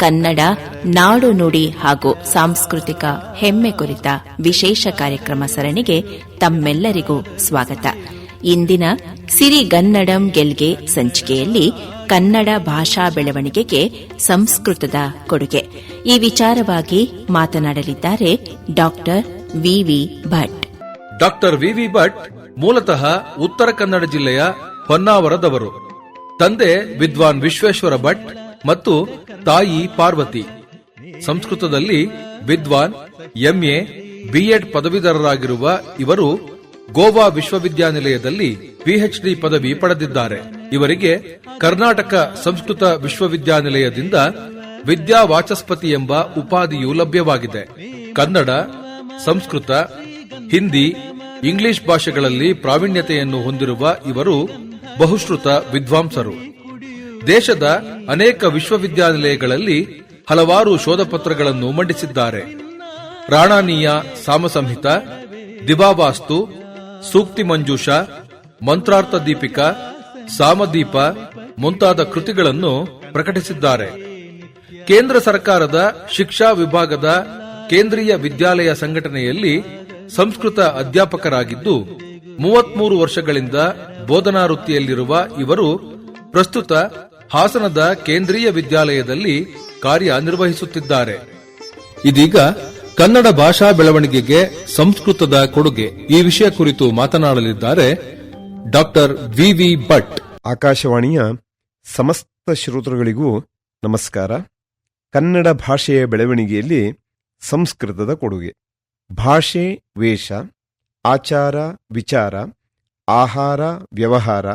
ಕನ್ನಡ, ನಾಡು ನುಡಿ ಹಾಗೂ ಸಾಂಸ್ಕೃತಿಕ ಹೆಮ್ಮೆ ಕುರಿತ ವಿಶೇಷ ಕಾರ್ಯಕ್ರಮ ಸರಣಿಗೆ ತಮ್ಮೆಲ್ಲರಿಗೂ ಸ್ವಾಗತ. ಇಂದಿನ ಸಿರಿಗನ್ನಡಂ ಗೆಲ್ಗೆ ಸಂಚಿಕೆಯಲ್ಲಿ ಕನ್ನಡ ಭಾಷಾ ಬೆಳವಣಿಗೆಗೆ ಸಂಸ್ಕೃತದ ಕೊಡುಗೆ. ಈ ವಿಚಾರವಾಗಿ ಮಾತನಾಡಲಿದ್ದಾರೆ ಡಾಕ್ಟರ್ ವಿವಿ ಭಟ್. ಡಾಕ್ಟರ್ ವಿವಿ ಭಟ್ ಮೂಲತಃ ಉತ್ತರ ಕನ್ನಡ ಜಿಲ್ಲೆಯ ಹೊನ್ನಾವರದವರು. ತಂದೆ ವಿದ್ವಾನ್ ವಿಶ್ವೇಶ್ವರ ಭಟ್ ಮತ್ತು ತಾಯಿ ಪಾರ್ವತಿ. ಸಂಸ್ಕೃತದಲ್ಲಿ ವಿದ್ವಾನ್ ಎಂಎ ಬಿಎಡ್ ಪದವೀಧರರಾಗಿರುವ ಇವರು ಗೋವಾ ವಿಶ್ವವಿದ್ಯಾನಿಲಯದಲ್ಲಿ ಪಿಎಚ್ಡಿ ಪದವಿ ಪಡೆದಿದ್ದಾರೆ. ಇವರಿಗೆ ಕರ್ನಾಟಕ ಸಂಸ್ಕೃತ ವಿಶ್ವವಿದ್ಯಾನಿಲಯದಿಂದ ವಿದ್ಯಾ ವಾಚಸ್ಪತಿ ಎಂಬ ಉಪಾಧಿಯು ಲಭ್ಯವಾಗಿದೆ. ಕನ್ನಡ, ಸಂಸ್ಕೃತ, ಹಿಂದಿ, ಇಂಗ್ಲಿಷ್ ಭಾಷೆಗಳಲ್ಲಿ ಪ್ರಾವೀಣ್ಯತೆಯನ್ನು ಹೊಂದಿರುವ ಇವರು ಬಹುಶ್ರುತ ವಿದ್ವಾಂಸರು. ದೇಶದ ಅನೇಕ ವಿಶ್ವವಿದ್ಯಾನಿಲಯಗಳಲ್ಲಿ ಹಲವಾರು ಶೋಧಪತ್ರಗಳನ್ನು ಮಂಡಿಸಿದ್ದಾರೆ. ರಾಣಾನೀಯ ಸಾಮಸಂಹಿತ, ದಿವಾವಾಸ್ತು, ಸೂಕ್ತಿ ಮಂಜೂಷ, ಮಂತ್ರಾರ್ಥ ದೀಪಿಕಾ, ಸಾಮದೀಪ ಮುಂತಾದ ಕೃತಿಗಳನ್ನು ಪ್ರಕಟಿಸಿದ್ದಾರೆ. ಕೇಂದ್ರ ಸರ್ಕಾರದ ಶಿಕ್ಷಾ ವಿಭಾಗದ ಕೇಂದ್ರೀಯ ವಿದ್ಯಾಲಯ ಸಂಘಟನೆಯಲ್ಲಿ ಸಂಸ್ಕೃತ ಅಧ್ಯಾಪಕರಾಗಿದ್ದು, ಮೂವತ್ಮೂರು ವರ್ಷಗಳಿಂದ ಬೋಧನಾ ವೃತ್ತಿಯಲ್ಲಿರುವ ಇವರು ಪ್ರಸ್ತುತ ಹಾಸನದ ಕೇಂದ್ರೀಯ ವಿದ್ಯಾಲಯದಲ್ಲಿ ಕಾರ್ಯನಿರ್ವಹಿಸುತ್ತಿದ್ದಾರೆ ಇದೀಗ ಕನ್ನಡ ಭಾಷಾ ಬೆಳವಣಿಗೆಗೆ ಸಂಸ್ಕೃತದ ಕೊಡುಗೆ. ಈ ವಿಷಯ ಕುರಿತು ಮಾತನಾಡಲಿದ್ದಾರೆ ಡಾಕ್ಟರ್ ವಿವಿ ಭಟ್. ಆಕಾಶವಾಣಿಯ ಸಮಸ್ತ ಶ್ರೋತೃಗಳಿಗೂ ನಮಸ್ಕಾರ. ಕನ್ನಡ ಭಾಷೆಯ ಬೆಳವಣಿಗೆಯಲ್ಲಿ ಸಂಸ್ಕೃತದ ಕೊಡುಗೆ. ಭಾಷೆ, ವೇಷ, ಆಚಾರ, ವಿಚಾರ, ಆಹಾರ, ವ್ಯವಹಾರ,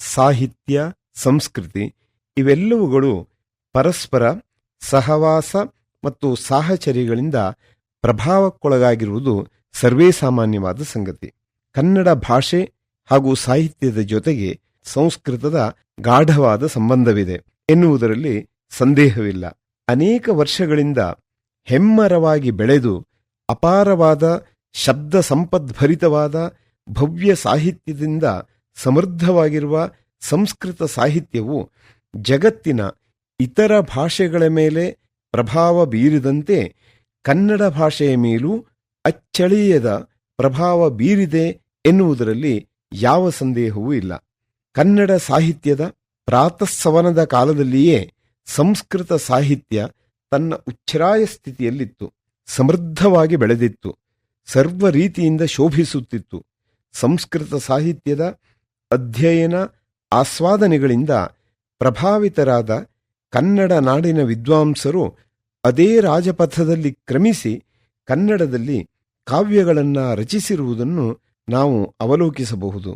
ಸಾಹಿತ್ಯ, ಸಂಸ್ಕೃತಿ ಇವೆಲ್ಲವುಗಳು ಪರಸ್ಪರ ಸಹವಾಸ ಮತ್ತು ಸಾಹಚರ್ಯಗಳಿಂದ ಪ್ರಭಾವಕ್ಕೊಳಗಾಗಿರುವುದು ಸರ್ವೇಸಾಮಾನ್ಯವಾದ ಸಂಗತಿ. ಕನ್ನಡ ಭಾಷೆ ಹಾಗೂ ಸಾಹಿತ್ಯದ ಜೊತೆಗೆ ಸಂಸ್ಕೃತದ ಗಾಢವಾದ ಸಂಬಂಧವಿದೆ ಎನ್ನುವುದರಲ್ಲಿ ಸಂದೇಹವಿಲ್ಲ. ಅನೇಕ ವರ್ಷಗಳಿಂದ ಹೆಮ್ಮರವಾಗಿ ಬೆಳೆದು ಅಪಾರವಾದ ಶಬ್ದ ಸಂಪದ್ಭರಿತವಾದ ಭವ್ಯ ಸಾಹಿತ್ಯದಿಂದ ಸಮೃದ್ಧವಾಗಿರುವ ಸಂಸ್ಕೃತ ಸಾಹಿತ್ಯವು ಜಗತ್ತಿನ ಇತರ ಭಾಷೆಗಳ ಮೇಲೆ ಪ್ರಭಾವ ಬೀರಿದಂತೆ ಕನ್ನಡ ಭಾಷೆಯ ಮೇಲೂ ಅಚ್ಚಳಿಯದ ಪ್ರಭಾವ ಬೀರಿದೆ ಎನ್ನುವುದರಲ್ಲಿ ಯಾವ ಸಂದೇಹವೂ ಇಲ್ಲ. ಕನ್ನಡ ಸಾಹಿತ್ಯದ ಪ್ರಾತಃಸವನದ ಕಾಲದಲ್ಲಿಯೇ ಸಂಸ್ಕೃತ ಸಾಹಿತ್ಯ ತನ್ನ ಉಚ್ಛ್ರಾಯ ಸ್ಥಿತಿಯಲ್ಲಿತ್ತು, ಸಮೃದ್ಧವಾಗಿ ಬೆಳೆದಿತ್ತು, ಸರ್ವ ರೀತಿಯಿಂದ ಶೋಭಿಸುತ್ತಿತ್ತು. ಸಂಸ್ಕೃತ ಸಾಹಿತ್ಯದ ಅಧ್ಯಯನ ಆಸ್ವಾದನೆಗಳಿಂದ ಪ್ರಭಾವಿತರಾದ ಕನ್ನಡ ನಾಡಿನ ವಿದ್ವಾಂಸರು ಅದೇ ರಾಜಪಥದಲ್ಲಿ ಕ್ರಮಿಸಿ ಕನ್ನಡದಲ್ಲಿ ಕಾವ್ಯಗಳನ್ನು ರಚಿಸಿರುವುದನ್ನು ನಾವು ಅವಲೋಕಿಸಬಹುದು.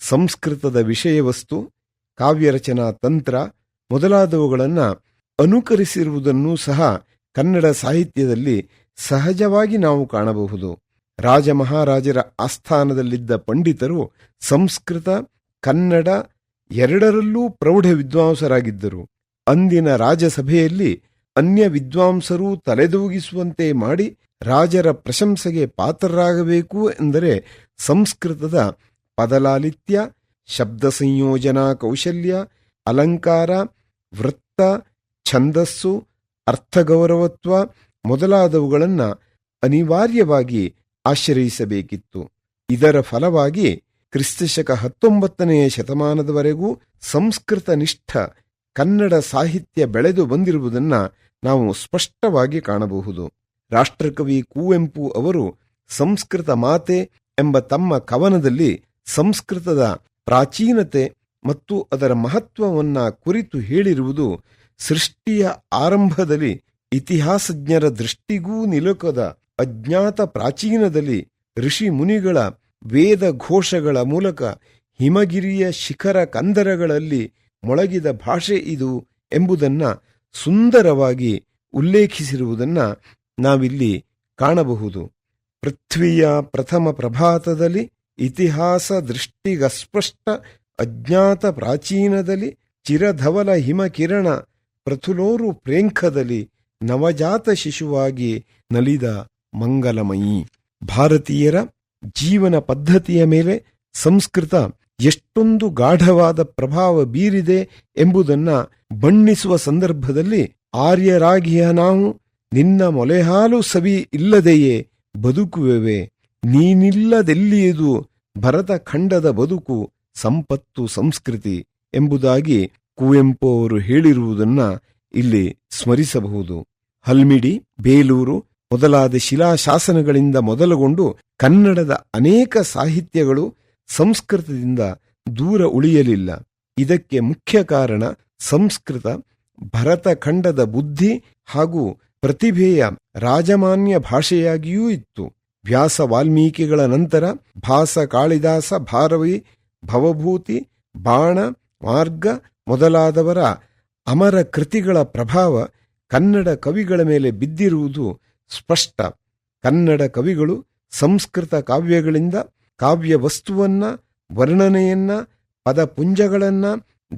ಸಂಸ್ಕೃತದ ವಿಷಯವಸ್ತು, ಕಾವ್ಯರಚನಾ ತಂತ್ರ ಮೊದಲಾದವುಗಳನ್ನು ಅನುಕರಿಸಿರುವುದನ್ನು ಸಹ ಕನ್ನಡ ಸಾಹಿತ್ಯದಲ್ಲಿ ಸಹಜವಾಗಿ ನಾವು ಕಾಣಬಹುದು. ರಾಜಮಹಾರಾಜರ ಆಸ್ಥಾನದಲ್ಲಿದ್ದ ಪಂಡಿತರು ಸಂಸ್ಕೃತ, ಕನ್ನಡ ಎರಡರಲ್ಲೂ ಪ್ರೌಢ ವಿದ್ವಾಂಸರಾಗಿದ್ದರು. ಅಂದಿನ ರಾಜಸಭೆಯಲ್ಲಿ ಅನ್ಯ ವಿದ್ವಾಂಸರು ತಲೆದೂಗಿಸುವಂತೆ ಮಾಡಿ ರಾಜರ ಪ್ರಶಂಸೆಗೆ ಪಾತ್ರರಾಗಬೇಕು ಎಂದರೆ ಸಂಸ್ಕೃತದ ಪದಲಾಲಿತ್ಯ ಶಬ್ದ ಸಂಯೋಜನಾ ಕೌಶಲ್ಯ, ಅಲಂಕಾರ, ವೃತ್ತ, ಛಂದಸ್ಸು, ಅರ್ಥಗೌರವತ್ವ ಮೊದಲಾದವುಗಳನ್ನು ಅನಿವಾರ್ಯವಾಗಿ ಆಶ್ರಯಿಸಬೇಕಿತ್ತು. ಇದರ ಫಲವಾಗಿ ಕ್ರಿಸ್ತಶಕ ಹತ್ತೊಂಬತ್ತನೆಯ ಶತಮಾನದವರೆಗೂ ಸಂಸ್ಕೃತ ನಿಷ್ಠ ಕನ್ನಡ ಸಾಹಿತ್ಯ ಬೆಳೆದು ಬಂದಿರುವುದನ್ನ ನಾವು ಸ್ಪಷ್ಟವಾಗಿ ಕಾಣಬಹುದು. ರಾಷ್ಟ್ರಕವಿ ಕುವೆಂಪು ಅವರು ಸಂಸ್ಕೃತ ಮಾತೆ ಎಂಬ ತಮ್ಮ ಕವನದಲ್ಲಿ ಸಂಸ್ಕೃತದ ಪ್ರಾಚೀನತೆ ಮತ್ತು ಅದರ ಮಹತ್ವವನ್ನ ಕುರಿತು ಹೇಳಿರುವುದು ಸೃಷ್ಟಿಯ ಆರಂಭದಲ್ಲಿ ಇತಿಹಾಸಜ್ಞರ ದೃಷ್ಟಿಗೂ ನಿಲುಕದ ಅಜ್ಞಾತ ಪ್ರಾಚೀನದಲ್ಲಿ ಋಷಿ ಮುನಿಗಳ ವೇದ ಘೋಷಗಳ ಮೂಲಕ ಹಿಮಗಿರಿಯ ಶಿಖರ ಕಂದರಗಳಲ್ಲಿ ಮೊಳಗಿದ ಭಾಷೆ ಇದು ಎಂಬುದನ್ನ ಸುಂದರವಾಗಿ ಉಲ್ಲೇಖಿಸಿರುವುದನ್ನ ನಾವಿಲ್ಲಿ ಕಾಣಬಹುದು. ಪೃಥ್ವಿಯ ಪ್ರಥಮ ಪ್ರಭಾತದಲ್ಲಿ ಇತಿಹಾಸ ದೃಷ್ಟಿಗಸ್ಪಷ್ಟ, ಅಜ್ಞಾತ ಪ್ರಾಚೀನದಲ್ಲಿ ಚಿರಧವಲ ಹಿಮಕಿರಣ, ಪ್ರಥುಲೋರು ಪ್ರೇಂಖದಲ್ಲಿ ನವಜಾತ ಶಿಶುವಾಗಿ ನಲಿದ ಮಂಗಲಮಯಿ. ಭಾರತೀಯರ ಜೀವನ ಪದ್ಧತಿಯ ಮೇಲೆ ಸಂಸ್ಕೃತ ಎಷ್ಟೊಂದು ಗಾಢವಾದ ಪ್ರಭಾವ ಬೀರಿದೆ ಎಂಬುದನ್ನ ಬಣ್ಣಿಸುವ ಸಂದರ್ಭದಲ್ಲಿ ಆರ್ಯರಾಗಿಯ ನಾವು ನಿನ್ನ ಮೊಲೆಹಾಲು ಸವಿ ಇಲ್ಲದೆಯೇ ಬದುಕುವೆವೆ. ನೀನಿಲ್ಲದೆಲ್ಲಿಯದು ಭರತ ಖಂಡದ ಬದುಕು, ಸಂಪತ್ತು, ಸಂಸ್ಕೃತಿ ಎಂಬುದಾಗಿ ಕುವೆಂಪು ಅವರು ಹೇಳಿರುವುದನ್ನ ಇಲ್ಲಿ ಸ್ಮರಿಸಬಹುದು. ಹಲ್ಮಿಡಿ, ಬೇಲೂರು ಮೊದಲಾದ ಶಿಲಾಶಾಸನಗಳಿಂದ ಮೊದಲುಗೊಂಡು ಕನ್ನಡದ ಅನೇಕ ಸಾಹಿತ್ಯಗಳು ಸಂಸ್ಕೃತದಿಂದ ದೂರ ಉಳಿಯಲಿಲ್ಲ. ಇದಕ್ಕೆ ಮುಖ್ಯ ಕಾರಣ ಸಂಸ್ಕೃತ ಭರತಖಂಡದ ಬುದ್ಧಿ ಹಾಗೂ ಪ್ರತಿಭೆಯ ರಾಜಮಾನ್ಯ ಭಾಷೆಯಾಗಿಯೂ ಇತ್ತು. ವ್ಯಾಸ ವಾಲ್ಮೀಕಿಗಳ ನಂತರ ಭಾಸ ಕಾಳಿದಾಸ ಭಾರವಿ, ಭವಭೂತಿ, ಬಾಣ, ಮಾರ್ಗ ಮೊದಲಾದವರ ಅಮರ ಕೃತಿಗಳ ಪ್ರಭಾವ ಕನ್ನಡ ಕವಿಗಳ ಮೇಲೆ ಬಿದ್ದಿರುವುದು ಸ್ಪಷ್ಟ. ಕನ್ನಡ ಕವಿಗಳು ಸಂಸ್ಕೃತ ಕಾವ್ಯಗಳಿಂದ ಕಾವ್ಯ ವಸ್ತುವನ್ನ, ವರ್ಣನೆಯನ್ನ, ಪದಪುಂಜಗಳನ್ನ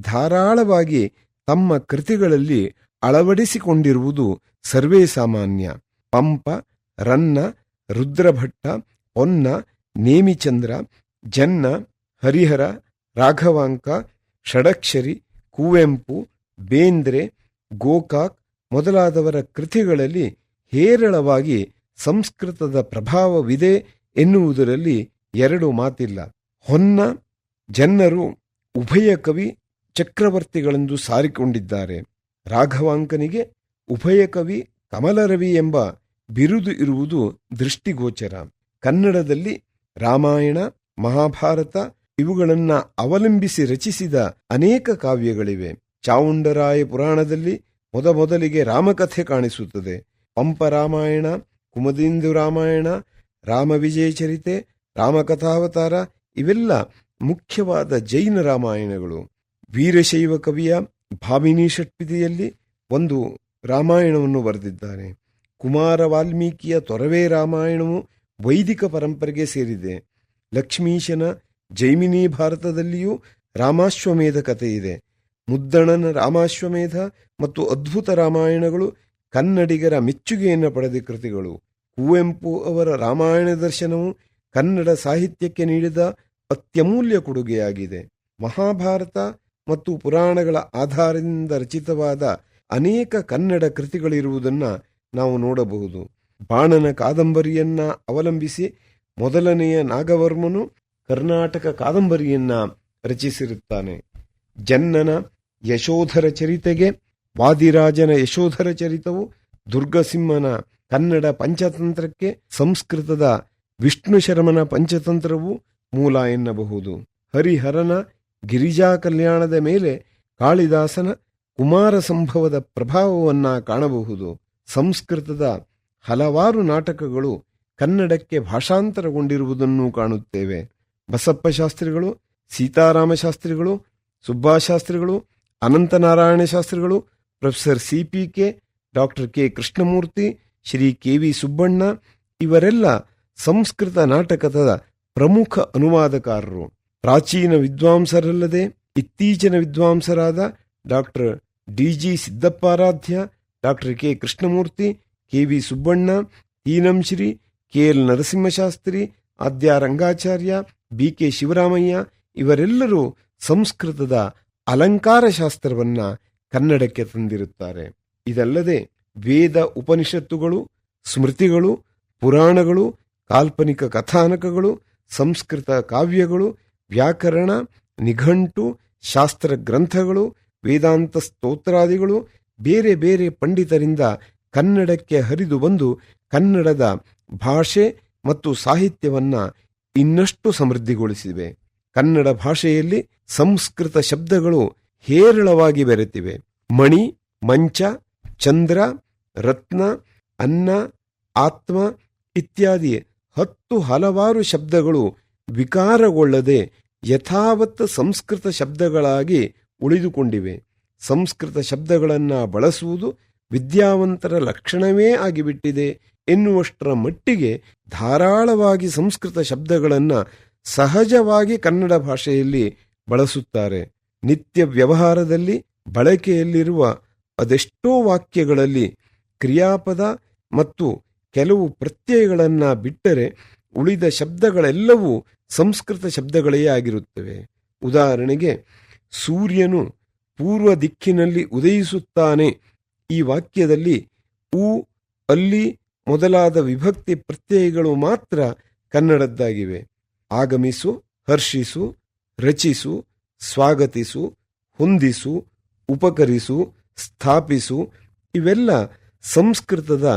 ಧಾರಾಳವಾಗಿ ತಮ್ಮ ಕೃತಿಗಳಲ್ಲಿ ಅಳವಡಿಸಿಕೊಂಡಿರುವುದು ಸರ್ವೇ ಸಾಮಾನ್ಯ ಪಂಪ, ರನ್ನ, ರುದ್ರಭಟ್ಟ ಹೊನ್ನ ನೇಮಿಚಂದ್ರ, ಜನ್ನ, ಹರಿಹರ, ರಾಘವಾಂಕ, ಷಡಕ್ಷರಿ, ಕುವೆಂಪು, ಬೇಂದ್ರೆ, ಗೋಕಾಕ್ ಮೊದಲಾದವರ ಕೃತಿಗಳಲ್ಲಿ ಹೇರಳವಾಗಿ ಸಂಸ್ಕೃತದ ಪ್ರಭಾವವಿದೆ ಎನ್ನುವುದರಲ್ಲಿ ಎರಡು ಮಾತಿಲ್ಲ. ಹೊನ್ನ ಜನ್ನರು ಉಭಯ ಕವಿ ಚಕ್ರವರ್ತಿಗಳೆಂದು ಸಾರಿಕೊಂಡಿದ್ದಾರೆ. ರಾಘವಾಂಕನಿಗೆ ಉಭಯ ಕವಿ ಕಮಲರವಿ ಎಂಬ ಬಿರುದು ಇರುವುದು ದೃಷ್ಟಿಗೋಚರ. ಕನ್ನಡದಲ್ಲಿ ರಾಮಾಯಣ, ಮಹಾಭಾರತ ಇವುಗಳನ್ನು ಅವಲಂಬಿಸಿ ರಚಿಸಿದ ಅನೇಕ ಕಾವ್ಯಗಳಿವೆ. ಚಾವುಂಡರಾಯ ಪುರಾಣದಲ್ಲಿ ಮೊದಮೊದಲಿಗೆ ರಾಮಕಥೆ ಕಾಣಿಸುತ್ತದೆ. ಪಂಪ ರಾಮಾಯಣ ಕುಮದಿಂದು ರಾಮಾಯಣ ರಾಮವಿಜಯ ಚರಿತೆ ರಾಮಕಥಾವತಾರ ಇವೆಲ್ಲ ಮುಖ್ಯವಾದ ಜೈನ ರಾಮಾಯಣಗಳು. ವೀರಶೈವ ಕವಿಯ ಭಾಮಿನಿ ಷಟ್ಪದಿಯಲ್ಲಿ ಒಂದು ರಾಮಾಯಣವನ್ನು ಬರೆದಿದ್ದಾರೆ. ಕುಮಾರ ವಾಲ್ಮೀಕಿಯ ತೊರವೆ ರಾಮಾಯಣವು ವೈದಿಕ ಪರಂಪರೆಗೆ ಸೇರಿದೆ. ಲಕ್ಷ್ಮೀಶನ ಜೈಮಿನಿ ಭಾರತದಲ್ಲಿಯೂ ರಾಮಾಶ್ವಮೇಧ ಕಥೆ ಇದೆ ಮುದ್ದಣನ ರಾಮಾಶ್ವಮೇಧ ಮತ್ತು ಅದ್ಭುತ ರಾಮಾಯಣಗಳು ಕನ್ನಡಿಗರ ಮೆಚ್ಚುಗೆಯನ್ನು ಪಡೆದ ಕೃತಿಗಳು ಕುವೆಂಪು ಅವರ ರಾಮಾಯಣ ದರ್ಶನವು ಕನ್ನಡ ಸಾಹಿತ್ಯಕ್ಕೆ ನೀಡಿದ ಅತ್ಯಮೂಲ್ಯ ಕೊಡುಗೆಯಾಗಿದೆ. ಮಹಾಭಾರತ ಮತ್ತು ಪುರಾಣಗಳ ಆಧಾರದಿಂದ ರಚಿತವಾದ ಅನೇಕ ಕನ್ನಡ ಕೃತಿಗಳಿರುವುದನ್ನು ನಾವು ನೋಡಬಹುದು. ಬಾಣನ ಕಾದಂಬರಿಯನ್ನ ಅವಲಂಬಿಸಿ ಮೊದಲನೆಯ ನಾಗವರ್ಮನು ಕರ್ನಾಟಕ ಕಾದಂಬರಿಯನ್ನ ರಚಿಸಿರುತ್ತಾನೆ. ಜನ್ನನ ಯಶೋಧರ ಚರಿತೆಗೆ ವಾದಿರಾಜನ ಯಶೋಧರ ಚರಿತವು ದುರ್ಗಸಿಂಹನ ಕನ್ನಡ ಪಂಚತಂತ್ರಕ್ಕೆ ಸಂಸ್ಕೃತದ ವಿಷ್ಣು ಶರ್ಮನ ಪಂಚತಂತ್ರವು ಮೂಲ ಎನ್ನಬಹುದು. ಹರಿಹರನ ಗಿರಿಜಾ ಕಲ್ಯಾಣದ ಮೇಲೆ ಕಾಳಿದಾಸನ ಕುಮಾರ ಸಂಭವದ ಪ್ರಭಾವವನ್ನ ಕಾಣಬಹುದು. ಸಂಸ್ಕೃತದ ಹಲವಾರು ನಾಟಕಗಳು ಕನ್ನಡಕ್ಕೆ ಭಾಷಾಂತರಗೊಂಡಿರುವುದನ್ನು ಕಾಣುತ್ತೇವೆ. ಬಸಪ್ಪ ಶಾಸ್ತ್ರಿಗಳು, ಸೀತಾರಾಮ ಶಾಸ್ತ್ರಿಗಳು ಸುಬ್ಬಾಶಾಸ್ತ್ರಿಗಳು ಅನಂತನಾರಾಯಣ ಶಾಸ್ತ್ರಿಗಳು professor C P K doctor K Krishnamurthy, Shri K V Subbanna, ಇವರೆಲ್ಲ ಸಂಸ್ಕೃತ ನಾಟಕದ ಪ್ರಮುಖ ಅನುವಾದಕಾರರು. ಪ್ರಾಚೀನ ವಿದ್ವಾಂಸರಲ್ಲದೆ ಇತ್ತೀಚಿನ ವಿದ್ವಾಂಸರಾದ doctor D G Siddapparadhya, doctor K Krishnamurthy, K V Subbanna Teenamshri K L Narasimhashastri, Adya Rangacharya, B K Shivaramaiah, ಇವರೆಲ್ಲರೂ ಸಂಸ್ಕೃತದ ಅಲಂಕಾರ ಶಾಸ್ತ್ರವನ್ನ ಕನ್ನಡಕ್ಕೆ ತಂದಿರುತ್ತಾರೆ. ಇದಲ್ಲದೆ ವೇದ ಉಪನಿಷತ್ತುಗಳು, ಸ್ಮೃತಿಗಳು, ಪುರಾಣಗಳು, ಕಾಲ್ಪನಿಕ ಕಥಾನಕಗಳು, ಸಂಸ್ಕೃತ ಕಾವ್ಯಗಳು, ವ್ಯಾಕರಣ, ನಿಘಂಟು, ಶಾಸ್ತ್ರ ಗ್ರಂಥಗಳು, ವೇದಾಂತ ಸ್ತೋತ್ರಾದಿಗಳು, ಬೇರೆ ಬೇರೆ ಪಂಡಿತರಿಂದ ಕನ್ನಡಕ್ಕೆ ಹರಿದು ಬಂದು ಕನ್ನಡದ ಭಾಷೆ ಮತ್ತು ಸಾಹಿತ್ಯವನ್ನ ಇನ್ನಷ್ಟು ಸಮೃದ್ಧಿಗೊಳಿಸಿವೆ. ಕನ್ನಡ ಭಾಷೆಯಲ್ಲಿ ಸಂಸ್ಕೃತ ಶಬ್ದಗಳು ಹೇರಳವಾಗಿ ಬೆರೆತಿವೆ. ಮಣಿ, ಮಂಚ, ಚಂದ್ರ, ರತ್ನ, ಅನ್ನ, ಆತ್ಮ ಇತ್ಯಾದಿ ಹತ್ತು ಹಲವಾರು ಶಬ್ದಗಳು ವಿಕಾರಗೊಳ್ಳದೆ ಯಥಾವತ್ ಸಂಸ್ಕೃತ ಶಬ್ದಗಳಾಗಿ ಉಳಿದುಕೊಂಡಿವೆ. ಸಂಸ್ಕೃತ ಶಬ್ದಗಳನ್ನು ಬಳಸುವುದು ವಿದ್ಯಾವಂತರ ಲಕ್ಷಣವೇ ಆಗಿಬಿಟ್ಟಿದೆ ಎನ್ನುವಷ್ಟರ ಮಟ್ಟಿಗೆ ಧಾರಾಳವಾಗಿ ಸಂಸ್ಕೃತ ಶಬ್ದಗಳನ್ನು ಸಹಜವಾಗಿ ಕನ್ನಡ ಭಾಷೆಯಲ್ಲಿ ಬಳಸುತ್ತಾರೆ. ನಿತ್ಯ ವ್ಯವಹಾರದಲ್ಲಿ ಬಳಕೆಯಲ್ಲಿರುವ ಅದೆಷ್ಟೋ ವಾಕ್ಯಗಳಲ್ಲಿ ಕ್ರಿಯಾಪದ ಮತ್ತು ಕೆಲವು ಪ್ರತ್ಯಯಗಳನ್ನು ಬಿಟ್ಟರೆ ಉಳಿದ ಶಬ್ದಗಳೆಲ್ಲವೂ ಸಂಸ್ಕೃತ ಶಬ್ದಗಳೇ ಆಗಿರುತ್ತವೆ. ಉದಾಹರಣೆಗೆ, ಸೂರ್ಯನು ಪೂರ್ವ ದಿಕ್ಕಿನಲ್ಲಿ ಉದಯಿಸುತ್ತಾನೆ. ಈ ವಾಕ್ಯದಲ್ಲಿ ಉ ಅಲ್ಲಿ ಮೊದಲಾದ ವಿಭಕ್ತಿ ಪ್ರತ್ಯಯಗಳು ಮಾತ್ರ ಕನ್ನಡದ್ದಾಗಿವೆ. ಆಗಮಿಸು, ಹರ್ಷಿಸು, ರಚಿಸು ಸ್ವಾಗತಿಸು, ಹೊಂದಿಸು, ಉಪಕರಿಸು, ಸ್ಥಾಪಿಸು ಇವೆಲ್ಲ ಸಂಸ್ಕೃತದ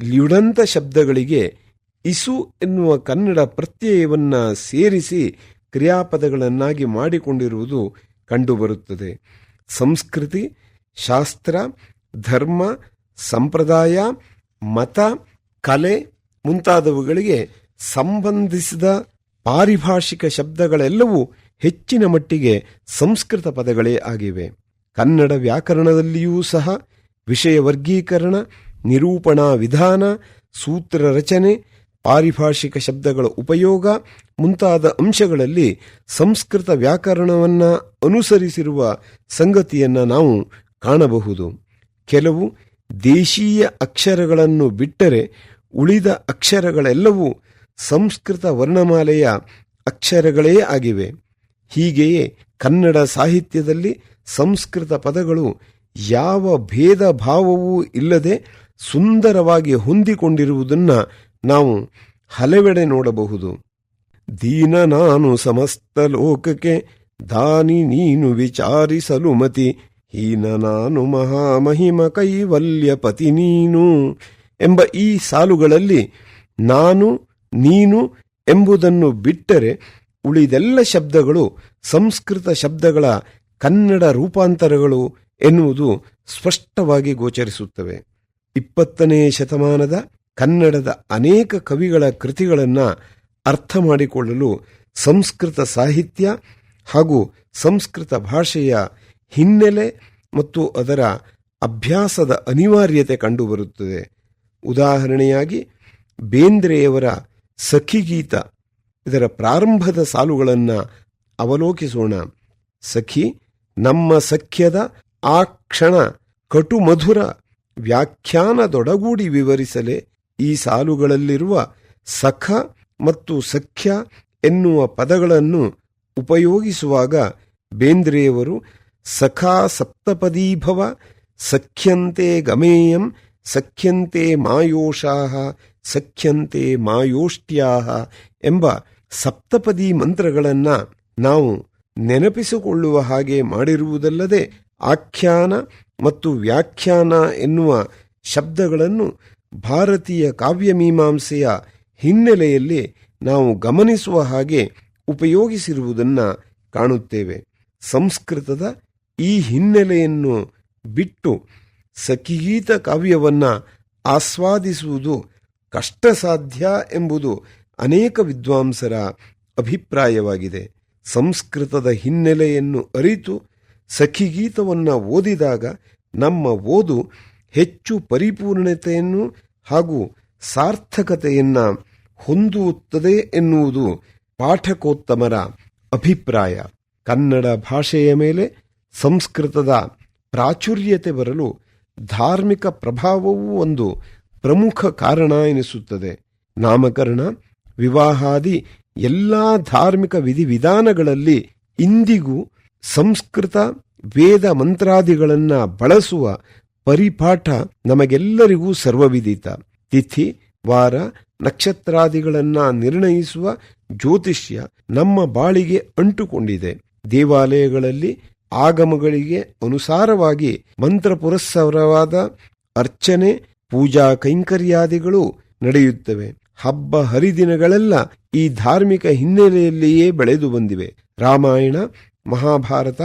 ಲ್ಯುಡಂತ ಶಬ್ದಗಳಿಗೆ ಇಸು ಎನ್ನುವ ಕನ್ನಡ ಪ್ರತ್ಯಯವನ್ನು ಸೇರಿಸಿ ಕ್ರಿಯಾಪದಗಳನ್ನಾಗಿ ಮಾಡಿಕೊಂಡಿರುವುದು ಕಂಡುಬರುತ್ತದೆ. ಸಂಸ್ಕೃತಿ, ಶಾಸ್ತ್ರ, ಧರ್ಮ, ಸಂಪ್ರದಾಯ, ಮತ, ಕಲೆ ಮುಂತಾದವುಗಳಿಗೆ ಸಂಬಂಧಿಸಿದ ಪಾರಿಭಾಷಿಕ ಶಬ್ದಗಳೆಲ್ಲವೂ ಹೆಚ್ಚಿನ ಮಟ್ಟಿಗೆ ಸಂಸ್ಕೃತ ಪದಗಳೇ ಆಗಿವೆ. ಕನ್ನಡ ವ್ಯಾಕರಣದಲ್ಲಿಯೂ ಸಹ ವಿಷಯ ವರ್ಗೀಕರಣ, ನಿರೂಪಣಾ ವಿಧಾನ, ಸೂತ್ರ ರಚನೆ, ಪಾರಿಭಾಷಿಕ ಶಬ್ದಗಳ ಉಪಯೋಗ ಮುಂತಾದ ಅಂಶಗಳಲ್ಲಿ ಸಂಸ್ಕೃತ ವ್ಯಾಕರಣವನ್ನು ಅನುಸರಿಸಿರುವ ಸಂಗತಿಯನ್ನು ನಾವು ಕಾಣಬಹುದು. ಕೆಲವು ದೇಶೀಯ ಅಕ್ಷರಗಳನ್ನು ಬಿಟ್ಟರೆ ಉಳಿದ ಅಕ್ಷರಗಳೆಲ್ಲವೂ ಸಂಸ್ಕೃತ ವರ್ಣಮಾಲೆಯ ಅಕ್ಷರಗಳೇ ಆಗಿವೆ. ಹೀಗೆಯೇ ಕನ್ನಡ ಸಾಹಿತ್ಯದಲ್ಲಿ ಸಂಸ್ಕೃತ ಪದಗಳು ಯಾವ ಭೇದ ಭಾವವೂ ಇಲ್ಲದೆ ಸುಂದರವಾಗಿ ಹೊಂದಿಕೊಂಡಿರುವುದನ್ನು ನಾವು ಹಲವೆಡೆ ನೋಡಬಹುದು. ದೀನ ನಾನು ಸಮಸ್ತ ಲೋಕಕ್ಕೆ ದಾನಿ ನೀನು ವಿಚಾರಿಸಲು ಮತಿ. ಹೀನ ನಾನು ಮಹಾಮಹಿಮ ಕೈವಲ್ಯಪತಿ ನೀನು ಎಂಬ ಈ ಸಾಲುಗಳಲ್ಲಿ ನಾನು ನೀನು ಎಂಬುದನ್ನು ಬಿಟ್ಟರೆ ಉಳಿದೆಲ್ಲ ಶಬ್ದಗಳು ಸಂಸ್ಕೃತ ಶಬ್ದಗಳ ಕನ್ನಡ ರೂಪಾಂತರಗಳು ಎನ್ನುವುದು ಸ್ಪಷ್ಟವಾಗಿ ಗೋಚರಿಸುತ್ತವೆ. ಇಪ್ಪತ್ತನೇ ಶತಮಾನದ ಕನ್ನಡದ ಅನೇಕ ಕವಿಗಳ ಕೃತಿಗಳನ್ನು ಅರ್ಥ ಮಾಡಿಕೊಳ್ಳಲು ಸಂಸ್ಕೃತ ಸಾಹಿತ್ಯ ಹಾಗೂ ಸಂಸ್ಕೃತ ಭಾಷೆಯ ಹಿನ್ನೆಲೆ ಮತ್ತು ಅದರ ಅಭ್ಯಾಸದ ಅನಿವಾರ್ಯತೆ ಕಂಡುಬರುತ್ತದೆ. ಉದಾಹರಣೆಯಾಗಿ, ಬೇಂದ್ರೆಯವರ ಸಖಿಗೀತ ಇದರ ಪ್ರಾರಂಭದ ಸಾಲುಗಳನ್ನು ಅವಲೋಕಿಸೋಣ. ಸಖಿ, ನಮ್ಮ ಸಖ್ಯದ ಆ ಕ್ಷಣ ಕಟು ಮಧುರ ವ್ಯಾಖ್ಯಾನದೊಡಗೂಡಿ ವಿವರಿಸಲೆ. ಈ ಸಾಲುಗಳಲ್ಲಿರುವ ಸಖ ಮತ್ತು ಸಖ್ಯ ಎನ್ನುವ ಪದಗಳನ್ನು ಉಪಯೋಗಿಸುವಾಗ ಬೇಂದ್ರೆಯವರು ಸಖಾ ಸಪ್ತಪದೀಭವ ಸಖ್ಯಂತೆ ಗಮೇಯಂ ಸಖ್ಯಂತೆ ಮಾಯೋಷಾಹ ಸಖ್ಯಂತೆ ಮಾಯೋಷ್ಟ್ಯಾಹ ಎಂಬ ಸಪ್ತಪದಿ ಮಂತ್ರಗಳನ್ನು ನಾವು ನೆನಪಿಸಿಕೊಳ್ಳುವ ಹಾಗೆ ಮಾಡಿರುವುದಲ್ಲದೆ ಆಖ್ಯಾನ ಮತ್ತು ವ್ಯಾಖ್ಯಾನ ಎನ್ನುವ ಶಬ್ದಗಳನ್ನು ಭಾರತೀಯ ಕಾವ್ಯಮೀಮಾಂಸೆಯ ಹಿನ್ನೆಲೆಯಲ್ಲಿ ನಾವು ಗಮನಿಸುವ ಹಾಗೆ ಉಪಯೋಗಿಸಿರುವುದನ್ನು ಕಾಣುತ್ತೇವೆ. ಸಂಸ್ಕೃತದ ಈ ಹಿನ್ನೆಲೆಯನ್ನು ಬಿಟ್ಟು ಸಖಿಗೀತ ಕಾವ್ಯವನ್ನು ಆಸ್ವಾದಿಸುವುದು ಕಷ್ಟಸಾಧ್ಯ ಎಂಬುದು ಅನೇಕ ವಿದ್ವಾಂಸರ ಅಭಿಪ್ರಾಯವಾಗಿದೆ. ಸಂಸ್ಕೃತದ ಹಿನ್ನೆಲೆಯನ್ನು ಅರಿತು ಸಖಿಗೀತವನ್ನು ಓದಿದಾಗ ನಮ್ಮ ಓದು ಹೆಚ್ಚು ಪರಿಪೂರ್ಣತೆಯನ್ನು ಹಾಗೂ ಸಾರ್ಥಕತೆಯನ್ನು ಹೊಂದುತ್ತದೆ ಎನ್ನುವುದು ಪಾಠಕೋತ್ತಮರ ಅಭಿಪ್ರಾಯ. ಕನ್ನಡ ಭಾಷೆಯ ಮೇಲೆ ಸಂಸ್ಕೃತದ ಪ್ರಾಚುರ್ಯತೆ ಬರಲು ಧಾರ್ಮಿಕ ಪ್ರಭಾವವೂ ಒಂದು ಪ್ರಮುಖ ಕಾರಣ ಎನಿಸುತ್ತದೆ. ನಾಮಕರಣ ವಿವಾಹಾದಿ ಎಲ್ಲಾ ಧಾರ್ಮಿಕ ವಿಧಿವಿಧಾನಗಳಲ್ಲಿ ಇಂದಿಗೂ ಸಂಸ್ಕೃತ ವೇದ ಮಂತ್ರಾದಿಗಳನ್ನ ಬಳಸುವ ಪರಿಪಾಠ ನಮಗೆಲ್ಲರಿಗೂ ಸರ್ವವಿದಿತ. ತಿಥಿ, ವಾರ, ನಕ್ಷತ್ರಾದಿಗಳನ್ನ ನಿರ್ಣಯಿಸುವ ಜ್ಯೋತಿಷ್ಯ ನಮ್ಮ ಬಾಳಿಗೆ ಅಂಟುಕೊಂಡಿದೆ. ದೇವಾಲಯಗಳಲ್ಲಿ ಆಗಮಗಳಿಗೆ ಅನುಸಾರವಾಗಿ ಮಂತ್ರ ಪುರಸ್ಸರವಾದ ಅರ್ಚನೆ, ಪೂಜಾ ಕೈಂಕರ್ಯಾದಿಗಳು ನಡೆಯುತ್ತವೆ. ಹಬ್ಬ ಹರಿದಿನಗಳೆಲ್ಲ ಈ ಧಾರ್ಮಿಕ ಹಿನ್ನೆಲೆಯಲ್ಲಿಯೇ ಬೆಳೆದು ಬಂದಿವೆ. ರಾಮಾಯಣ, ಮಹಾಭಾರತ,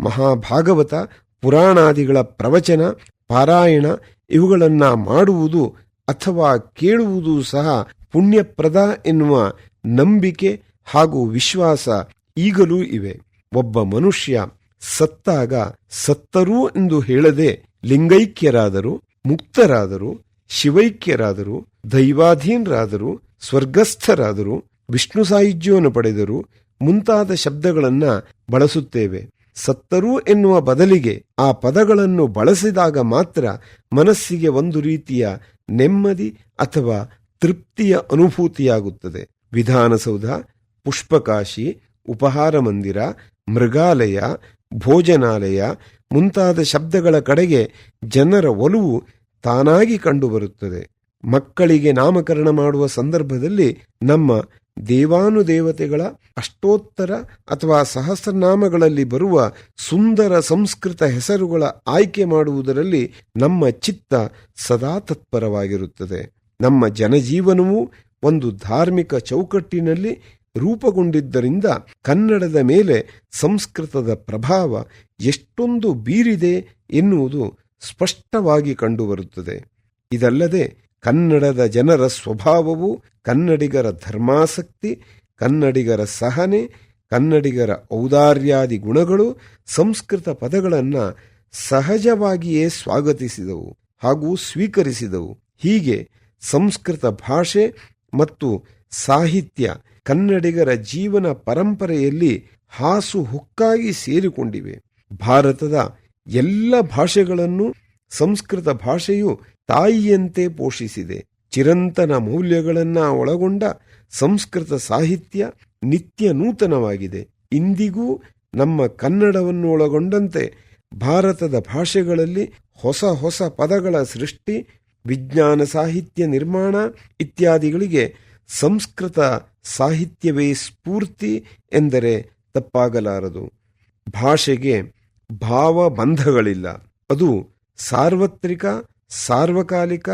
ಮಹಾಭಾಗವತ, ಪುರಾಣಾದಿಗಳ ಪ್ರವಚನ, ಪಾರಾಯಣ ಇವುಗಳನ್ನ ಮಾಡುವುದು ಅಥವಾ ಕೇಳುವುದು ಸಹ ಪುಣ್ಯಪ್ರದ ಎನ್ನುವ ನಂಬಿಕೆ ಹಾಗೂ ವಿಶ್ವಾಸ ಈಗಲೂ ಇವೆ. ಒಬ್ಬ ಮನುಷ್ಯ ಸತ್ತಾಗ ಸತ್ತರೂ ಎಂದು ಹೇಳದೆ ಲಿಂಗೈಕ್ಯರಾದರು, ಮುಕ್ತರಾದರು ಶಿವೈಕ್ಯರಾದರು, ದೈವಾಧೀನರಾದರು, ಸ್ವರ್ಗಸ್ಥರಾದರು, ವಿಷ್ಣು ಸಾಹಿತ್ಯವನ್ನು ಪಡೆದರು, ಮುಂತಾದ ಶಬ್ದಗಳನ್ನು ಬಳಸುತ್ತೇವೆ. ಸತ್ತರು ಎನ್ನುವ ಬದಲಿಗೆ ಆ ಪದಗಳನ್ನು ಬಳಸಿದಾಗ ಮಾತ್ರ ಮನಸ್ಸಿಗೆ ಒಂದು ರೀತಿಯ ನೆಮ್ಮದಿ ಅಥವಾ ತೃಪ್ತಿಯ ಅನುಭೂತಿಯಾಗುತ್ತದೆ. ವಿಧಾನಸೌಧ, ಪುಷ್ಪಕಾಶಿ, ಉಪಹಾರ ಮಂದಿರ, ಮೃಗಾಲಯ, ಭೋಜನಾಲಯ ಮುಂತಾದ ಶಬ್ದಗಳ ಕಡೆಗೆ ಜನರ ಒಲವು ತಾನಾಗಿ ಕಂಡುಬರುತ್ತದೆ. ಮಕ್ಕಳಿಗೆ ನಾಮಕರಣ ಮಾಡುವ ಸಂದರ್ಭದಲ್ಲಿ ನಮ್ಮ ದೇವಾನುದೇವತೆಗಳ ಅಷ್ಟೋತ್ತರ ಅಥವಾ ಸಹಸ್ರನಾಮಗಳಲ್ಲಿ ಬರುವ ಸುಂದರ ಸಂಸ್ಕೃತ ಹೆಸರುಗಳ ಆಯ್ಕೆ ಮಾಡುವುದರಲ್ಲಿ ನಮ್ಮ ಚಿತ್ತ ಸದಾ ತತ್ಪರವಾಗಿರುತ್ತದೆ. ನಮ್ಮ ಜನಜೀವನವು ಒಂದು ಧಾರ್ಮಿಕ ಚೌಕಟ್ಟಿನಲ್ಲಿ ರೂಪುಗೊಂಡಿದ್ದರಿಂದ ಕನ್ನಡದ ಮೇಲೆ ಸಂಸ್ಕೃತದ ಪ್ರಭಾವ ಎಷ್ಟೊಂದು ಬೀರಿದೆ ಎನ್ನುವುದು ಸ್ಪಷ್ಟವಾಗಿ ಕಂಡುಬರುತ್ತದೆ. ಇದಲ್ಲದೆ ಕನ್ನಡದ ಜನರ ಸ್ವಭಾವವು ಕನ್ನಡಿಗರ ಧರ್ಮಾಸಕ್ತಿ, ಕನ್ನಡಿಗರ ಸಹನೆ, ಕನ್ನಡಿಗರ ಔದಾರ್ಯಾದಿ ಗುಣಗಳು ಸಂಸ್ಕೃತ ಪದಗಳನ್ನು ಸಹಜವಾಗಿಯೇ ಸ್ವಾಗತಿಸಿದವು ಹಾಗೂ ಸ್ವೀಕರಿಸಿದವು. ಹೀಗೆ ಸಂಸ್ಕೃತ ಭಾಷೆ ಮತ್ತು ಸಾಹಿತ್ಯ ಕನ್ನಡಿಗರ ಜೀವನ ಪರಂಪರೆಯಲ್ಲಿ ಹಾಸು ಹುಕ್ಕಾಗಿ ಸೇರಿಕೊಂಡಿವೆ. ಭಾರತದ ಎಲ್ಲ ಭಾಷೆಗಳನ್ನು ಸಂಸ್ಕೃತ ಭಾಷೆಯು ತಾಯಿಯಂತೆ ಪೋಷಿಸಿದೆ. ಚಿರಂತನ ಮೌಲ್ಯಗಳನ್ನು ಒಳಗೊಂಡ ಸಂಸ್ಕೃತ ಸಾಹಿತ್ಯ ನಿತ್ಯ ನೂತನವಾಗಿದೆ. ಇಂದಿಗೂ ನಮ್ಮ ಕನ್ನಡವನ್ನು ಒಳಗೊಂಡಂತೆ ಭಾರತದ ಭಾಷೆಗಳಲ್ಲಿ ಹೊಸ ಹೊಸ ಪದಗಳ ಸೃಷ್ಟಿ, ವಿಜ್ಞಾನ ಸಾಹಿತ್ಯ ನಿರ್ಮಾಣ ಇತ್ಯಾದಿಗಳಿಗೆ ಸಂಸ್ಕೃತ ಸಾಹಿತ್ಯವೇ ಸ್ಫೂರ್ತಿ ಎಂದರೆ ತಪ್ಪಾಗಲಾರದು. ಭಾಷೆಗೆ ಭಾವಬಂಧಗಳಿಲ್ಲ. ಅದು ಸಾರ್ವತ್ರಿಕ, ಸಾರ್ವಕಾಲಿಕ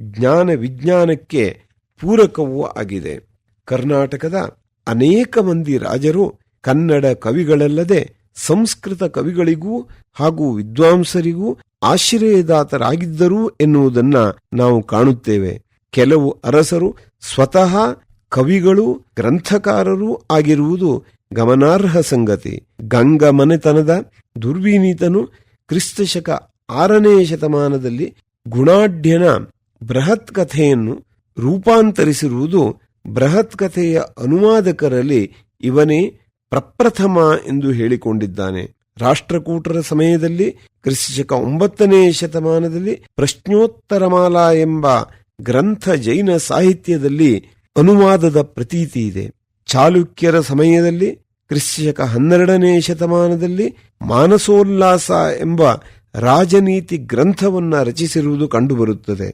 ಜ್ಞಾನ ವಿಜ್ಞಾನಕ್ಕೆ ಪೂರಕವೂ ಆಗಿದೆ. ಕರ್ನಾಟಕದ ಅನೇಕ ಮಂದಿ ರಾಜರು ಕನ್ನಡ ಕವಿಗಳಲ್ಲದೆ ಸಂಸ್ಕೃತ ಕವಿಗಳಿಗೂ ಹಾಗೂ ವಿದ್ವಾಂಸರಿಗೂ ಆಶ್ರಯದಾತರಾಗಿದ್ದರು ಎನ್ನುವುದನ್ನು ನಾವು ಕಾಣುತ್ತೇವೆ. ಕೆಲವು ಅರಸರು ಸ್ವತಃ ಕವಿಗಳು, ಗ್ರಂಥಕಾರರೂ ಆಗಿರುವುದು ಗಮನಾರ್ಹ ಸಂಗತಿ. ಗಂಗ ಮನೆತನದ ದುರ್ವಿನೀತನು ಕ್ರಿಸ್ತಶಕ ಆರನೇ ಶತಮಾನದಲ್ಲಿ ಗುಣಾಢ್ಯನ ಬೃಹತ್ ಕಥೆಯನ್ನು ರೂಪಾಂತರಿಸಿರುವುದು ಬೃಹತ್ ಕಥೆಯ ಅನುವಾದಕರಲ್ಲಿ ಇವನೇ ಪ್ರಪ್ರಥಮ ಎಂದು ಹೇಳಿಕೊಂಡಿದ್ದಾನೆ. ರಾಷ್ಟ್ರಕೂಟರ ಸಮಯದಲ್ಲಿ ಕ್ರಿಸ್ತಶಕ ಒಂಬತ್ತನೇ ಶತಮಾನದಲ್ಲಿ ಪ್ರಶ್ನೋತ್ತರಮಾಲಾ ಎಂಬ ಗ್ರಂಥ ಜೈನ ಸಾಹಿತ್ಯದಲ್ಲಿ ಅನುವಾದದ ಪ್ರತೀತಿ ಇದೆ. ಚಾಲುಕ್ಯರ ಸಮಯದಲ್ಲಿ ಕ್ರಿಶ್ಚಕ ಹನ್ನೆರಡನೇ ಶತಮಾನದಲ್ಲಿ ಮಾನಸೋಲ್ಲಾಸ ಎಂಬ ರಾಜನೀತಿ ಗ್ರಂಥವನ್ನು ರಚಿಸಿರುವುದು ಕಂಡುಬರುತ್ತದೆ.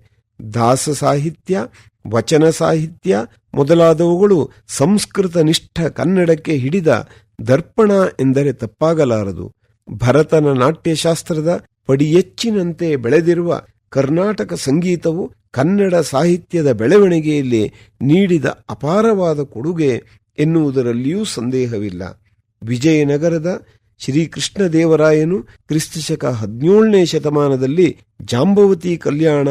ದಾಸ ಸಾಹಿತ್ಯ, ವಚನ ಸಾಹಿತ್ಯ ಮೊದಲಾದವುಗಳು ಸಂಸ್ಕೃತ ನಿಷ್ಠ ಕನ್ನಡಕ್ಕೆ ಹಿಡಿದ ದರ್ಪಣ ಎಂದರೆ ತಪ್ಪಾಗಲಾರದು. ಭರತನ ನಾಟ್ಯಶಾಸ್ತ್ರದ ಪಡಿಯೆಚ್ಚಿನಂತೆ ಬೆಳೆದಿರುವ ಕರ್ನಾಟಕ ಸಂಗೀತವು ಕನ್ನಡ ಸಾಹಿತ್ಯದ ಬೆಳವಣಿಗೆಯಲ್ಲಿ ನೀಡಿದ ಅಪಾರವಾದ ಕೊಡುಗೆ ಎನ್ನುವುದರಲ್ಲಿಯೂ ಸಂದೇಹವಿಲ್ಲ. ವಿಜಯನಗರದ ಶ್ರೀಕೃಷ್ಣ ದೇವರಾಯನು ಕ್ರಿಸ್ತಶಕ ಹದಿನೇಳನೇ ಶತಮಾನದಲ್ಲಿ ಜಾಂಬವತಿ ಕಲ್ಯಾಣ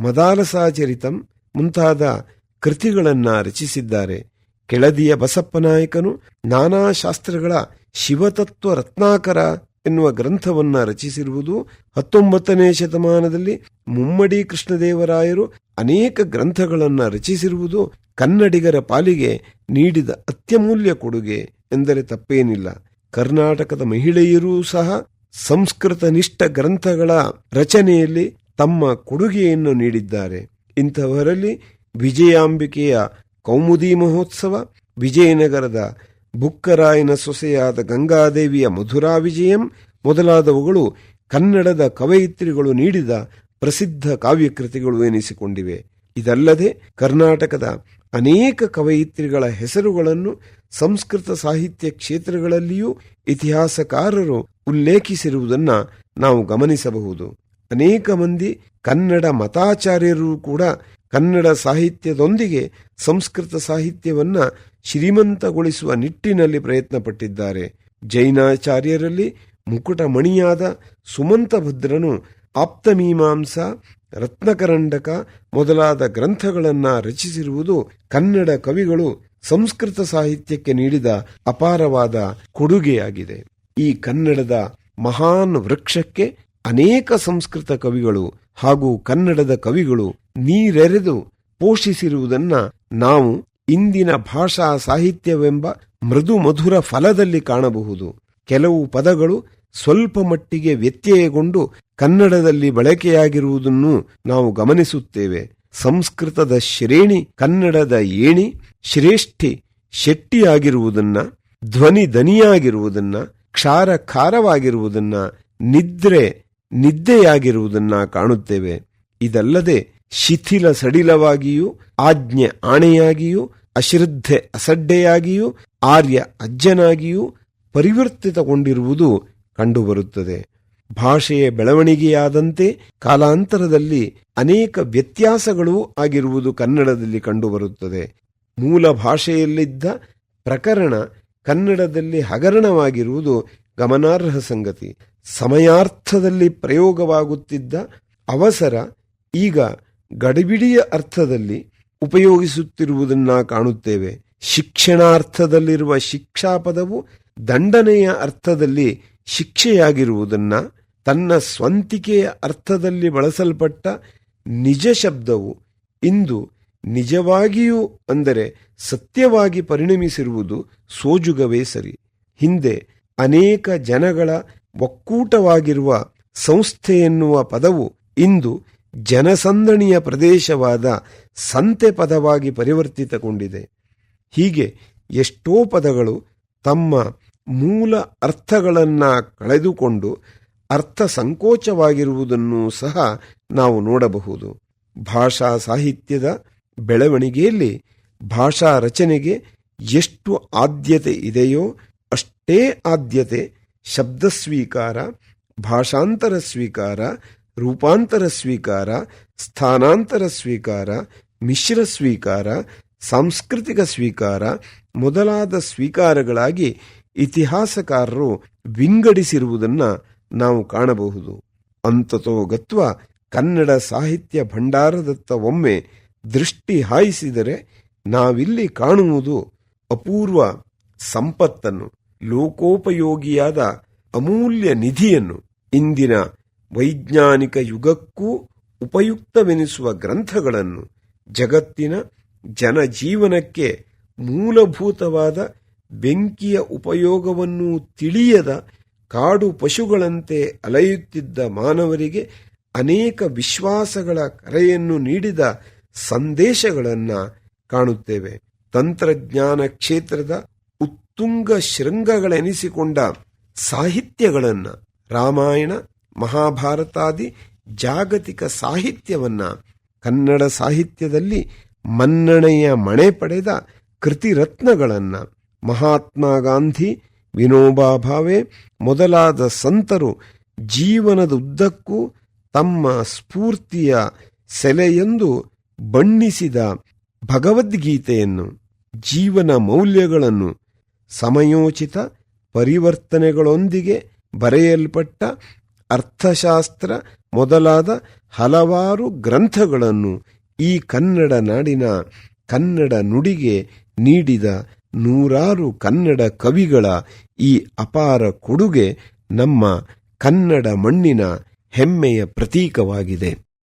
ಮದಾಲಸಾಚರಿತಂ ಮುಂತಾದ ಕೃತಿಗಳನ್ನ ರಚಿಸಿದ್ದಾರೆ. ಕೆಳದಿಯ ಬಸಪ್ಪನಾಯಕನು ನಾನಾ ಶಾಸ್ತ್ರಗಳ ಶಿವತತ್ವ ರತ್ನಾಕರ ಎನ್ನುವ ಗ್ರಂಥವನ್ನ ರಚಿಸಿರುವುದು ಹತ್ತೊಂಬತ್ತನೇ ಶತಮಾನದಲ್ಲಿ ಮುಮ್ಮಡಿ ಕೃಷ್ಣದೇವರಾಯರು ಅನೇಕ ಗ್ರಂಥಗಳನ್ನ ರಚಿಸಿರುವುದು ಕನ್ನಡಿಗರ ಪಾಲಿಗೆ ನೀಡಿದ ಅತ್ಯಮೂಲ್ಯ ಕೊಡುಗೆ ಎಂದರೆ ತಪ್ಪೇನಿಲ್ಲ. ಕರ್ನಾಟಕದ ಮಹಿಳೆಯರೂ ಸಹ ಸಂಸ್ಕೃತ ನಿಷ್ಠ ಗ್ರಂಥಗಳ ರಚನೆಯಲ್ಲಿ ತಮ್ಮ ಕೊಡುಗೆಯನ್ನು ನೀಡಿದ್ದಾರೆ. ಇಂಥವರಲ್ಲಿ ವಿಜಯಾಂಬಿಕೆಯ ಕೌಮುದಿ ಮಹೋತ್ಸವ, ವಿಜಯನಗರದ ಬುಕ್ಕರಾಯನ ಸೊಸೆಯಾದ ಗಂಗಾದೇವಿಯ ಮಧುರಾ ವಿಜಯಂ ಮೊದಲಾದವುಗಳು ಕನ್ನಡದ ಕವಯಿತ್ರಿಗಳು ನೀಡಿದ ಪ್ರಸಿದ್ಧ ಕಾವ್ಯಕೃತಿಗಳು ಎನಿಸಿಕೊಂಡಿವೆ. ಇದಲ್ಲದೆ ಕರ್ನಾಟಕದ ಅನೇಕ ಕವಯಿತ್ರಿಗಳ ಹೆಸರುಗಳನ್ನು ಸಂಸ್ಕೃತ ಸಾಹಿತ್ಯ ಕ್ಷೇತ್ರಗಳಲ್ಲಿಯೂ ಇತಿಹಾಸಕಾರರು ಉಲ್ಲೇಖಿಸಿರುವುದನ್ನ ನಾವು ಗಮನಿಸಬಹುದು. ಅನೇಕ ಮಂದಿ ಕನ್ನಡ ಮತಾಚಾರ್ಯರು ಕೂಡ ಕನ್ನಡ ಸಾಹಿತ್ಯದೊಂದಿಗೆ ಸಂಸ್ಕೃತ ಸಾಹಿತ್ಯವನ್ನ ಶ್ರೀಮಂತಗೊಳಿಸುವ ನಿಟ್ಟಿನಲ್ಲಿ ಪ್ರಯತ್ನಪಟ್ಟಿದ್ದಾರೆ. ಜೈನಾಚಾರ್ಯರಲ್ಲಿ ಮುಕುಟಮಣಿಯಾದ ಸುಮಂತಭದ್ರನು ಆಪ್ತಮೀಮಾಂಸ ರತ್ನಕರಂಡಕ ಮೊದಲಾದ ಗ್ರಂಥಗಳನ್ನು ರಚಿಸಿರುವುದು ಕನ್ನಡ ಕವಿಗಳು ಸಂಸ್ಕೃತ ಸಾಹಿತ್ಯಕ್ಕೆ ನೀಡಿದ ಅಪಾರವಾದ ಕೊಡುಗೆಯಾಗಿದೆ. ಈ ಕನ್ನಡದ ಮಹಾನ್ ವೃಕ್ಷಕ್ಕೆ ಅನೇಕ ಸಂಸ್ಕೃತ ಕವಿಗಳು ಹಾಗೂ ಕನ್ನಡದ ಕವಿಗಳು ನೀರೆರೆದು ಪೋಷಿಸಿರುವುದನ್ನ ನಾವು ಇಂದಿನ ಭಾಷಾ ಸಾಹಿತ್ಯವೆಂಬ ಮೃದು ಮಧುರ ಫಲದಲ್ಲಿ ಕಾಣಬಹುದು. ಕೆಲವು ಪದಗಳು ಸ್ವಲ್ಪ ಮಟ್ಟಿಗೆ ವ್ಯತ್ಯಯಗೊಂಡು ಕನ್ನಡದಲ್ಲಿ ಬಳಕೆಯಾಗಿರುವುದನ್ನು ನಾವು ಗಮನಿಸುತ್ತೇವೆ. ಸಂಸ್ಕೃತದ ಶ್ರೇಣಿ ಕನ್ನಡದ ಏಣಿ ಶ್ರೇಷ್ಠಿ ಶೆಟ್ಟಿಯಾಗಿರುವುದನ್ನ, ಧ್ವನಿ ದನಿಯಾಗಿರುವುದನ್ನ ಕ್ಷಾರ ಖಾರವಾಗಿರುವುದನ್ನ ನಿದ್ರೆ ನಿದ್ದೆಯಾಗಿರುವುದನ್ನ ಕಾಣುತ್ತೇವೆ. ಇದಲ್ಲದೆ ಶಿಥಿಲ ಸಡಿಲವಾಗಿಯೂ, ಆಜ್ಞೆ ಆಣೆಯಾಗಿಯೂ, ಅಶ್ರದ್ಧೆ ಅಸಡ್ಡೆಯಾಗಿಯೂ, ಆರ್ಯ ಅಜ್ಜನಾಗಿಯೂ ಪರಿವರ್ತಿತಗೊಂಡಿರುವುದು ಕಂಡುಬರುತ್ತದೆ. ಭಾಷೆಯ ಬೆಳವಣಿಗೆಯಾದಂತೆ ಕಾಲಾಂತರದಲ್ಲಿ ಅನೇಕ ವ್ಯತ್ಯಾಸಗಳೂ ಆಗಿರುವುದು ಕನ್ನಡದಲ್ಲಿ ಕಂಡುಬರುತ್ತದೆ. ಮೂಲ ಭಾಷೆಯಲ್ಲಿದ್ದ ಪ್ರಕರಣ ಕನ್ನಡದಲ್ಲಿ ಹಗರಣವಾಗಿರುವುದು ಗಮನಾರ್ಹ ಸಂಗತಿ. ಸಮಯಾರ್ಥದಲ್ಲಿ ಪ್ರಯೋಗವಾಗುತ್ತಿದ್ದ ಅವಸರ ಈಗ ಗಡಿಬಿಡಿಯ ಅರ್ಥದಲ್ಲಿ ಉಪಯೋಗಿಸುತ್ತಿರುವುದನ್ನ ಕಾಣುತ್ತೇವೆ. ಶಿಕ್ಷಣಾರ್ಥದಲ್ಲಿರುವ ಶಿಕ್ಷಾ ಪದವು ದಂಡನೆಯ ಅರ್ಥದಲ್ಲಿ ಶಿಕ್ಷೆಯಾಗಿರುವುದನ್ನ ತನ್ನ ಸ್ವಂತಿಕೆಯ ಅರ್ಥದಲ್ಲಿ ಬಳಸಲ್ಪಟ್ಟ ನಿಜ ಶಬ್ದವು ಇಂದು ನಿಜವಾಗಿಯೂ ಅಂದರೆ ಸತ್ಯವಾಗಿ ಪರಿಣಮಿಸಿರುವುದು ಸೋಜುಗವೇ ಸರಿ. ಹಿಂದೆ ಅನೇಕ ಜನಗಳ ಒಕ್ಕೂಟವಾಗಿರುವ ಸಂಸ್ಥೆ ಎನ್ನುವ ಪದವು ಇಂದು ಜನಸಂದಣಿಯ ಪ್ರದೇಶವಾದ ಸಂತೆ ಪದವಾಗಿ ಪರಿವರ್ತಿತಗೊಂಡಿದೆ. ಹೀಗೆ ಎಷ್ಟೋ ಪದಗಳು ತಮ್ಮ ಮೂಲ ಅರ್ಥಗಳನ್ನು ಕಳೆದುಕೊಂಡು ಅರ್ಥ ಸಂಕೋಚವಾಗಿರುವುದನ್ನು ಸಹ ನಾವು ನೋಡಬಹುದು. ಭಾಷಾ ಸಾಹಿತ್ಯದ ಬೆಳವಣಿಗೆಯಲ್ಲಿ ಭಾಷಾ ರಚನೆಗೆ ಎಷ್ಟು ಆದ್ಯತೆ ಇದೆಯೋ ಅಷ್ಟೇ ಆದ್ಯತೆ ಶಬ್ದ ಸ್ವೀಕಾರ, ಭಾಷಾಂತರ ಸ್ವೀಕಾರ, ರೂಪಾಂತರ ಸ್ವೀಕಾರ, ಸ್ಥಾನಾಂತರ ಸ್ವೀಕಾರ, ಮಿಶ್ರ ಸ್ವೀಕಾರ, ಸಾಂಸ್ಕೃತಿಕ ಸ್ವೀಕಾರ ಮೊದಲಾದ ಸ್ವೀಕಾರಗಳಾಗಿ ಇತಿಹಾಸಕಾರರು ವಿಂಗಡಿಸಿರುವುದನ್ನ ನಾವು ಕಾಣಬಹುದು. ಅಂತತೋಗತ್ವ ಕನ್ನಡ ಸಾಹಿತ್ಯ ಭಂಡಾರದತ್ತ ಒಮ್ಮೆ ದೃಷ್ಟಿ ಹಾಯಿಸಿದರೆ ನಾವಿಲ್ಲಿ ಕಾಣುವುದು ಅಪೂರ್ವ ಸಂಪತ್ತನ್ನು, ಲೋಕೋಪಯೋಗಿಯಾದ ಅಮೂಲ್ಯ ನಿಧಿಯನ್ನು. ಇಂದಿನ ವೈಜ್ಞಾನಿಕ ಯುಗಕ್ಕೂ ಉಪಯುಕ್ತವೆನಿಸುವ ಗ್ರಂಥಗಳನ್ನು ಜಗತ್ತಿನ ಜನಜೀವನಕ್ಕೆ ಮೂಲಭೂತವಾದ ಬೆಂಕಿಯ ಉಪಯೋಗವನ್ನು ತಿಳಿಯದ ಕಾಡು ಪಶುಗಳಂತೆ ಅಲೆಯುತ್ತಿದ್ದ ಮಾನವರಿಗೆ ಅನೇಕ ವಿಶ್ವಾಸಗಳ ಕರೆಯನ್ನು ನೀಡಿದ ಸಂದೇಶಗಳನ್ನು ಕಾಣುತ್ತೇವೆ. ತಂತ್ರಜ್ಞಾನ ಕ್ಷೇತ್ರದ ಉತ್ತುಂಗ ಶೃಂಗಗಳೆನಿಸಿಕೊಂಡ ಸಾಹಿತ್ಯಗಳನ್ನು, ರಾಮಾಯಣ, ಮಹಾಭಾರತಾದಿ ಜಾಗತಿಕ ಸಾಹಿತ್ಯವನ್ನ, ಕನ್ನಡ ಸಾಹಿತ್ಯದಲ್ಲಿ ಮನ್ನಣೆಯ ಮಣೆ ಪಡೆದ ಕೃತಿರತ್ನಗಳನ್ನ ಮಹಾತ್ಮ ಗಾಂಧಿ, ವಿನೋಬಾ ಭಾವೆ ಮೊದಲಾದ ಸಂತರು ಜೀವನದುದ್ದಕ್ಕೂ ತಮ್ಮ ಸ್ಫೂರ್ತಿಯ ಸೆಲೆಯೆಂದು ಬಣ್ಣಿಸಿದ ಭಗವದ್ಗೀತೆಯನ್ನು, ಜೀವನ ಮೌಲ್ಯಗಳನ್ನು ಸಮಯೋಚಿತ ಪರಿವರ್ತನೆಗಳೊಂದಿಗೆ ಬರೆಯಲ್ಪಟ್ಟ ಅರ್ಥಶಾಸ್ತ್ರ ಮೊದಲಾದ ಹಲವಾರು ಗ್ರಂಥಗಳನ್ನು ಈ ಕನ್ನಡ ನಾಡಿನ ಕನ್ನಡ ನುಡಿಗೆ ನೀಡಿದ ನೂರಾರು ಕನ್ನಡ ಕವಿಗಳ ಈ ಅಪಾರ ಕೊಡುಗೆ ನಮ್ಮ ಕನ್ನಡ ಮಣ್ಣಿನ ಹೆಮ್ಮೆಯ ಪ್ರತೀಕವಾಗಿದೆ.